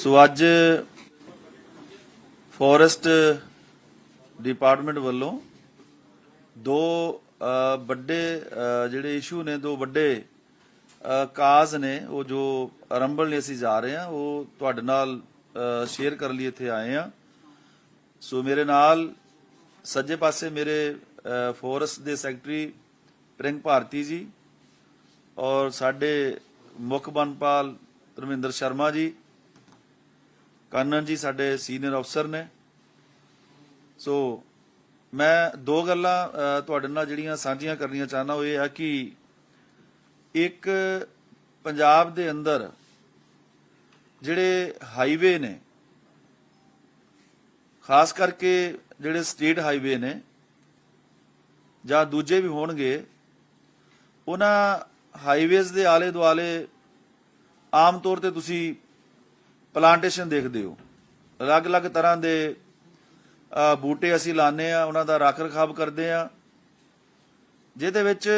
ਸੋ ਅੱਜ forest department ਵੱਲੋਂ ਦੋ ਵੱਡੇ ਜਿਹੜੇ ਇਸ਼ੂ ਨੇ, ਦੋ ਵੱਡੇ ਕਾਜ਼ ਨੇ, ਉਹ ਜੋ ਰੰਬਲ ਲਈ ਅਸੀਂ ਜਾ ਰਹੇ ਹਾਂ, ਉਹ ਤੁਹਾਡੇ ਨਾਲ ਸ਼ੇਅਰ ਕਰਨ ਲਈ ਇੱਥੇ ਆਏ ਹਾਂ। ਸੋ ਮੇਰੇ ਨਾਲ ਸੱਜੇ ਪਾਸੇ ਮੇਰੇ ਫੋਰੈਸਟ ਦੇ ਸੈਕਟਰੀ ਪ੍ਰਿੰਗ ਭਾਰਤੀ ਜੀ ਔਰ ਸਾਡੇ ਮੁੱਖ ਬਨਪਾਲ ਧਰਮਿੰਦਰ ਸ਼ਰਮਾ ਜੀ ਕੰਨਨ ਜੀ ਸਾਡੇ ਸੀਨੀਅਰ ਅਫਸਰ ਨੇ। ਸੋ ਮੈਂ ਦੋ ਗੱਲਾਂ ਤੁਹਾਡੇ ਨਾਲ ਜਿਹੜੀਆਂ ਸਾਂਝੀਆਂ ਕਰਨੀਆਂ ਚਾਹਨਾ ਉਹ ਇਹ ਆ ਕਿ ਇੱਕ ਪੰਜਾਬ ਦੇ ਅੰਦਰ ਜਿਹੜੇ ਹਾਈਵੇ ਨੇ, ਖਾਸ ਕਰਕੇ ਜਿਹੜੇ ਸਟੇਟ ਹਾਈਵੇ ਨੇ ਜਾਂ ਦੂਜੇ ਵੀ ਹੋਣਗੇ, ਉਹਨਾਂ ਹਾਈਵੇਜ਼ ਦੇ ਆਲੇ ਦੁਆਲੇ ਆਮ ਤੌਰ ਤੇ ਤੁਸੀਂ ਪਲਾਂਟੇਸ਼ਨ ਦੇਖਦੇ ਹੋ। ਅਲੱਗ-ਅਲੱਗ ਤਰ੍ਹਾਂ ਦੇ ਬੂਟੇ ਅਸੀਂ ਲਾਉਂਦੇ ਆ ਉਹਨਾਂ ਦਾ ਰੱਖ ਰਖਾਵ ਕਰਦੇ ਆ ਜਿਹਦੇ ਵਿੱਚ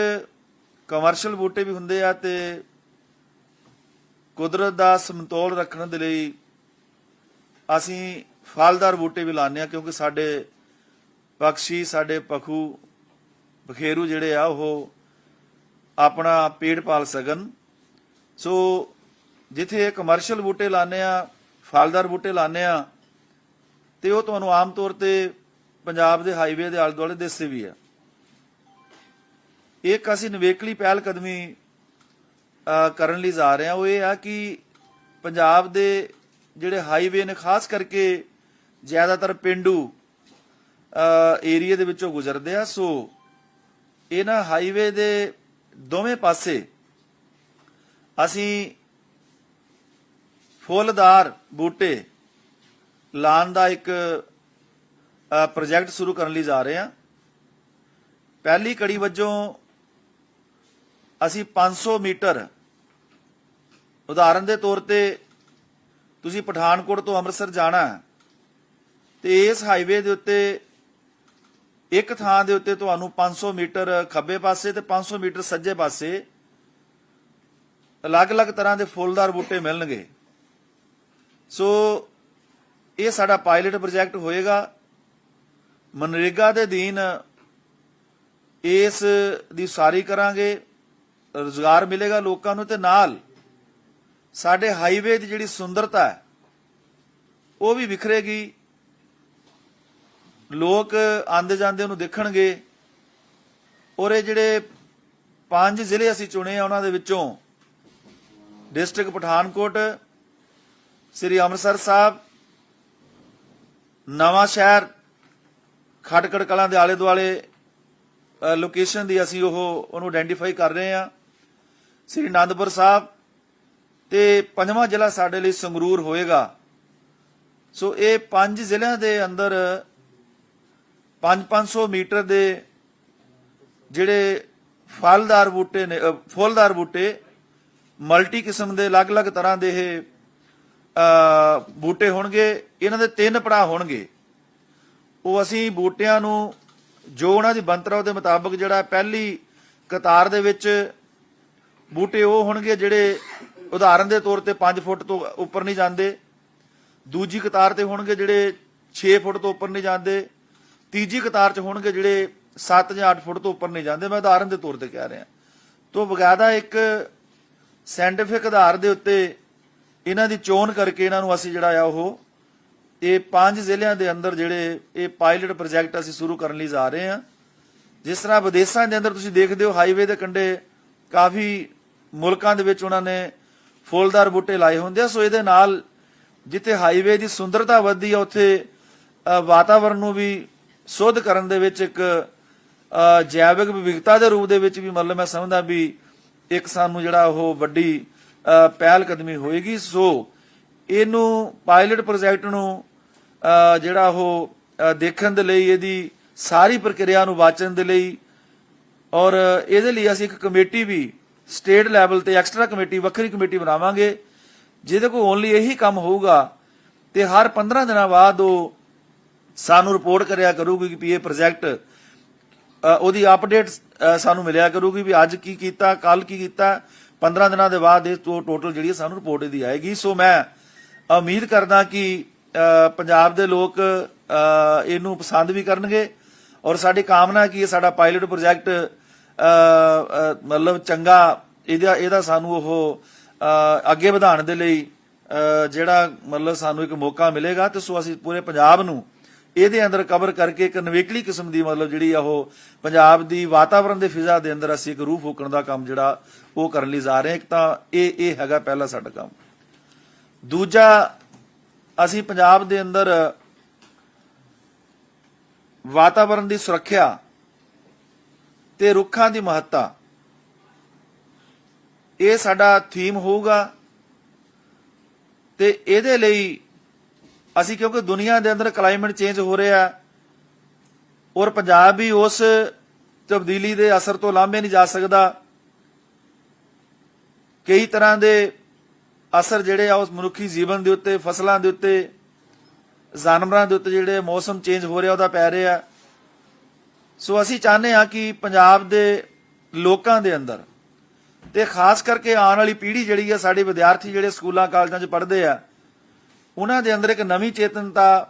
ਕਮਰਸ਼ੀਅਲ ਬੂਟੇ ਵੀ ਹੁੰਦੇ ਆ ਤੇ ਕੁਦਰਤ ਦਾ ਸਮਤੋਲ ਰੱਖਣ ਦੇ ਲਈ ਅਸੀਂ ਫਲਦਾਰ ਬੂਟੇ ਵੀ ਲਾਉਂਦੇ ਆ ਕਿਉਂਕਿ ਸਾਡੇ ਪੰਛੀ ਸਾਡੇ ਪਖੂ, ਬਖੇਰੂ ਜਿਹੜੇ ਆ, ਉਹ ਆਪਣਾ ਪੇਟ ਪਾਲ ਸਕਣ। ਸੋ ਜਿੱਥੇ ਕਮਰਸ਼ੀਅਲ ਬੂਟੇ ਲਾਉਂਦੇ ਆ ਫਲਦਾਰ ਬੂਟੇ ਲਾਉਂਦੇ ਆ ਤੇ ਉਹ ਤੁਹਾਨੂੰ ਆਮ ਤੌਰ ਤੇ ਪੰਜਾਬ ਦੇ ਹਾਈਵੇ ਦੇ ਆਲੇ ਦੁਆਲੇ ਦਿਸਦੇ ਵੀ ਆ। ਇੱਕ ਅਸੀਂ ਨਵੇਕਲੀ ਪਹਿਲ ਕਦਮੀ ਕਰਨ ਲਈ ਜਾ ਰਹੇ ਹਾਂ, ਉਹ ਇਹ ਆ ਕਿ ਪੰਜਾਬ ਦੇ ਜਿਹੜੇ ਹਾਈਵੇ ਨੇ, ਖਾਸ ਕਰਕੇ ਜ਼ਿਆਦਾਤਰ ਪਿੰਡੂ ਏਰੀਆ ਦੇ ਵਿੱਚੋਂ ਗੁਜ਼ਰਦੇ ਆ, ਸੋ ਇਹਨਾਂ ਹਾਈਵੇ ਦੇ ਦੋਵੇਂ ਪਾਸੇ ਅਸੀਂ ਫੁੱਲਦਾਰ ਬੂਟੇ ਲਾਉਣ ਦਾ ਇੱਕ ਪ੍ਰੋਜੈਕਟ ਸ਼ੁਰੂ ਕਰਨ ਲਈ ਜਾ ਰਹੇ ਹਾਂ। ਪਹਿਲੀ ਕੜੀ ਵਜੋਂ ਅਸੀਂ 500 ਮੀਟਰ ਉਦਾਹਰਨ ਦੇ ਤੌਰ ਤੇ ਤੁਸੀਂ ਪਠਾਨਕੋਟ ਤੋਂ ਅੰਮ੍ਰਿਤਸਰ ਜਾਣਾ ਹੈ, ਤੇ ਇਸ ਹਾਈਵੇ ਦੇ ਉੱਤੇ ਇੱਕ ਥਾਂ ਦੇ ਉੱਤੇ ਤੁਹਾਨੂੰ 500 ਮੀਟਰ ਖੱਬੇ ਪਾਸੇ ਤੇ 500 ਮੀਟਰ ਸੱਜੇ ਪਾਸੇ ਅਲੱਗ-ਅਲੱਗ ਤਰ੍ਹਾਂ ਦੇ ਫੁੱਲਦਾਰ ਬੂਟੇ ਮਿਲਣਗੇ। ਸੋ ਇਹ ਸਾਡਾ ਪਾਇਲਟ ਪ੍ਰੋਜੈਕਟ ਹੋਏਗਾ। ਮਨਰੇਗਾ ਦੇ ਅਧੀਨ ਇਸ ਦੀ ਸਾਰੀ ਕਰਾਂਗੇ, ਰੋਜ਼ਗਾਰ ਮਿਲੇਗਾ ਲੋਕਾਂ ਨੂੰ ਤੇ ਨਾਲ ਸਾਡੇ ਹਾਈਵੇ ਦੀ ਜਿਹੜੀ ਸੁੰਦਰਤਾ ਹੈ, ਉਹ ਵੀ ਵਿਖਰੇਗੀ। ਲੋਕ ਆਂਦੇ ਜਾਂਦੇ ਉਹਨੂੰ ਦੇਖਣਗੇ। ਔਰ ਇਹ ਜਿਹੜੇ ਪੰਜ ਜ਼ਿਲ੍ਹੇ ਅਸੀਂ ਚੁਣੇ ਆ, ਉਹਨਾਂ ਦੇ ਵਿੱਚੋਂ ਡਿਸਟ੍ਰਿਕਟ ਪਠਾਨਕੋਟ ਸ੍ਰੀ ਅੰਮ੍ਰਿਤਸਰ ਸਾਹਿਬ, ਨਵਾਂ ਸ਼ਹਿਰ, ਖਟਕੜ ਕਲਾਂ ਦੇ ਆਲੇ ਦੁਆਲੇ ਲੋਕੇਸ਼ਨ ਦੀ ਅਸੀਂ ਉਹ, ਉਹਨੂੰ ਆਇਡੈਂਟੀਫਾਈ ਕਰ ਰਹੇ ਹਾਂ। ਸ੍ਰੀ ਅਨੰਦਪੁਰ ਸਾਹਿਬ ਤੇ ਪੰਜਵਾਂ ਜ਼ਿਲ੍ਹਾ ਸਾਡੇ ਲਈ ਸੰਗਰੂਰ ਹੋਏਗਾ। ਸੋ ਇਹ ਪੰਜ ਜ਼ਿਲ੍ਹਿਆਂ ਦੇ ਅੰਦਰ 5-500 ਮੀਟਰ ਦੇ ਜਿਹੜੇ ਫਲਦਾਰ ਬੂਟੇ ਨੇ ਫੁੱਲਦਾਰ ਬੂਟੇ, ਮਲਟੀ ਕਿਸਮ ਦੇ ਅਲੱਗ-ਅਲੱਗ ਤਰ੍ਹਾਂ ਦੇ ਇਹ ਬੂਟੇ ਹੋਣਗੇ, ਇਹਨਾਂ ਦੇ ਤਿੰਨ ਪੜਾਅ ਹੋਣਗੇ। ਉਹ ਅਸੀਂ ਬੂਟਿਆਂ ਨੂੰ, ਜੋ ਉਹਨਾਂ ਦੀ ਬੰਤਰਾ ਉਹਦੇ ਮੁਤਾਬਕ ਜਿਹੜਾ ਪਹਿਲੀ ਕਤਾਰ ਦੇ ਵਿੱਚ ਬੂਟੇ ਉਹ ਹੋਣਗੇ ਜਿਹੜੇ ਉਦਾਹਰਨ ਦੇ ਤੌਰ ਤੇ 5 ਫੁੱਟ ਤੋਂ ਉੱਪਰ ਨਹੀਂ ਜਾਂਦੇ। ਦੂਜੀ ਕਤਾਰ ਤੇ ਹੋਣਗੇ ਜਿਹੜੇ 6 ਫੁੱਟ ਤੋਂ ਉੱਪਰ ਨਹੀਂ ਜਾਂਦੇ। ਤੀਜੀ ਕਤਾਰ 'ਚ ਹੋਣਗੇ ਜਿਹੜੇ 7 ਜਾਂ 8 ਫੁੱਟ ਤੋਂ ਉੱਪਰ ਨਹੀਂ ਜਾਂਦੇ। ਮੈਂ ਉਦਾਹਰਨ ਦੇ ਤੌਰ ਤੇ ਕਹਿ ਰਿਹਾ। ਤੋਂ ਬਗਾਇਦਾ ਇੱਕ ਸਾਇੰਟਿਫਿਕ ਆਧਾਰ ਦੇ ਉੱਤੇ ਇਹਨਾਂ ਦੀ ਚੋਣ ਕਰਕੇ ਇਹਨਾਂ ਨੂੰ ਅਸੀਂ ਜਿਹੜਾ ਆ ਉਹ ਇਹ ਪੰਜ ਜ਼ਿਲ੍ਹਿਆਂ ਦੇ ਅੰਦਰ ਜਿਹੜੇ ਇਹ ਪਾਇਲਟ ਪ੍ਰੋਜੈਕਟ ਅਸੀਂ ਸ਼ੁਰੂ ਕਰਨ ਲਈ ਜਾ ਰਹੇ ਹਾਂ। ਜਿਸ ਤਰ੍ਹਾਂ ਵਿਦੇਸ਼ਾਂ ਦੇ ਅੰਦਰ ਤੁਸੀਂ ਦੇਖਦੇ ਹੋ ਹਾਈਵੇ ਦੇ ਕੰਢੇ ਕਾਫੀ ਮੁਲਕਾਂ ਦੇ ਵਿੱਚ ਉਹਨਾਂ ਨੇ ਫੁੱਲਦਾਰ ਬੂਟੇ ਲਾਏ ਹੁੰਦੇ ਆ। ਸੋ ਇਹਦੇ ਨਾਲ ਜਿੱਥੇ ਹਾਈਵੇ ਦੀ ਸੁੰਦਰਤਾ ਵੱਧਦੀ ਆ ਉੱਥੇ ਅ, ਵਾਤਾਵਰਣ ਨੂੰ ਵੀ ਸੁੱਧ ਕਰਨ ਦੇ ਵਿੱਚ ਇੱਕ ਜੈਵਿਕ ਵਿਵਿਧਤਾ ਦੇ ਰੂਪ ਦੇ ਵਿੱਚ ਵੀ ਮਤਲਬ ਮੈਂ ਸਮਝਦਾ ਵੀ ਇੱਕ ਸਾਨੂੰ ਜਿਹੜਾ ਉਹ ਵੱਡੀ ਪਹਿਲ ਕਦਮੀ ਹੋਏਗੀ। ਸੋ ਇਹਨੂੰ ਪਾਇਲਟ ਪ੍ਰੋਜੈਕਟ ਨੂੰ ਜਿਹੜਾ ਉਹ ਦੇਖਣ ਦੇ ਲਈ, ਇਹਦੀ ਸਾਰੀ ਪ੍ਰਕਿਰਿਆ ਨੂੰ ਵਾਚਣ ਦੇ ਲਈ ਔਰ ਇਹਦੇ ਲਈ ਅਸੀਂ ਇੱਕ ਕਮੇਟੀ ਵੀ ਸਟੇਟ ਲੈਵਲ ਤੇ ਐਕਸਟਰਾ ਕਮੇਟੀ, ਵੱਖਰੀ ਕਮੇਟੀ ਬਣਾਵਾਂਗੇ, ਜਿਹਦੇ ਕੋਲ ਓਨਲੀ ਇਹੀ ਕੰਮ ਹੋਊਗਾ ਤੇ ਹਰ 15 ਦਿਨਾਂ ਬਾਅਦ ਉਹ ਸਾਨੂੰ ਰਿਪੋਰਟ ਕਰਿਆ ਕਰੂਗੀ ਕਿ ਵੀ ਇਹ ਪ੍ਰੋਜੈਕਟ ਉਹਦੀ ਅਪਡੇਟ ਸਾਨੂੰ ਮਿਲਿਆ ਕਰੂਗੀ ਵੀ ਅੱਜ ਕੀ ਕੀਤਾ ਕੱਲ ਕੀ ਕੀਤਾ। 15 ਦਿਨਾਂ ਦੇ ਬਾਅਦ ਇਹ ਤੋਂ ਟੋਟਲ ਜਿਹੜੀ ਸਾਨੂੰ ਰਿਪੋਰਟ ਇਹਦੀ ਆਏਗੀ। ਸੋ ਮੈਂ ਉਮੀਦ ਕਰਦਾ ਕਿ ਪੰਜਾਬ ਦੇ ਲੋਕ ਇਹਨੂੰ ਪਸੰਦ ਵੀ ਕਰਨਗੇ ਔਰ ਸਾਡੀ ਕਾਮਨਾ ਕਿ ਇਹ ਸਾਡਾ ਪਾਇਲਟ ਪ੍ਰੋਜੈਕਟ ਮਤਲਬ ਚੰਗਾ ਇਹਦਾ ਇਹਦਾ ਸਾਨੂੰ ਉਹ ਅੱਗੇ ਵਧਾਉਣ ਦੇ ਲਈ ਜਿਹੜਾ ਮਤਲਬ ਸਾਨੂੰ ਇੱਕ ਮੌਕਾ ਮਿਲੇਗਾ ਤੇ ਸੋ ਅਸੀਂ ਪੂਰੇ ਪੰਜਾਬ ਨੂੰ ਇਹਦੇ ਅੰਦਰ ਕਵਰ ਕਰਕੇ ਇੱਕ ਨਵੇਕਲੀ ਕਿਸਮ ਦੀ ਮਤਲਬ ਜਿਹੜੀ ਆ ਉਹ ਪੰਜਾਬ ਦੀ ਵਾਤਾਵਰਣ ਦੇ ਫਿਜ਼ਾ ਦੇ ਅੰਦਰ ਅਸੀਂ ਇੱਕ ਰੂਹ ਫੂਕਣ ਦਾ ਕੰਮ ਜਿਹੜਾ ਉਹ ਕਰਨ ਲਈ ਜਾ ਰਹੇ ਹਾਂ। ਇੱਕ ਤਾਂ ਇਹ ਇਹ ਹੈਗਾ ਪਹਿਲਾ ਸਾਡਾ ਕੰਮ। ਦੂਜਾ, ਅਸੀਂ ਪੰਜਾਬ ਦੇ ਅੰਦਰ ਵਾਤਾਵਰਣ ਦੀ ਸੁਰੱਖਿਆ ਤੇ ਰੁੱਖਾਂ ਦੀ ਮਹੱਤਤਾ, ਇਹ ਸਾਡਾ ਥੀਮ ਹੋਊਗਾ ਤੇ ਇਹਦੇ ਲਈ ਅਸੀਂ ਕਿਉਂਕਿ ਦੁਨੀਆ ਦੇ ਅੰਦਰ ਕਲਾਈਮੇਟ ਚੇਂਜ ਹੋ ਰਿਹਾ ਔਰ ਪੰਜਾਬ ਵੀ ਉਸ ਤਬਦੀਲੀ ਦੇ ਅਸਰ ਤੋਂ ਲਾਂਭੇ ਨਹੀਂ ਜਾ ਸਕਦਾ। ਕਈ ਤਰ੍ਹਾਂ ਦੇ ਅਸਰ ਜਿਹੜੇ ਆ ਉਸ ਮਨੁੱਖੀ ਜੀਵਨ ਦੇ ਉੱਤੇ, ਫਸਲਾਂ ਦੇ ਉੱਤੇ, ਜਾਨਵਰਾਂ ਦੇ ਉੱਤੇ ਜਿਹੜੇ ਮੌਸਮ ਚੇਂਜ ਹੋ ਰਿਹਾ ਉਹਦਾ ਪੈ ਰਿਹਾ ਸੋ ਅਸੀਂ ਚਾਹੁੰਦੇ ਹਾਂ ਕਿ ਪੰਜਾਬ ਦੇ ਲੋਕਾਂ ਦੇ ਅੰਦਰ ਤੇ ਖਾਸ ਕਰਕੇ ਆਉਣ ਵਾਲੀ ਪੀੜ੍ਹੀ ਜਿਹੜੀ ਆ, ਸਾਡੇ ਵਿਦਿਆਰਥੀ ਜਿਹੜੇ ਸਕੂਲਾਂ, ਕਾਲਜਾਂ 'ਚ ਪੜ੍ਹਦੇ ਆ ਉਹਨਾਂ ਦੇ ਅੰਦਰ ਇੱਕ ਨਵੀਂ ਚੇਤਨਤਾ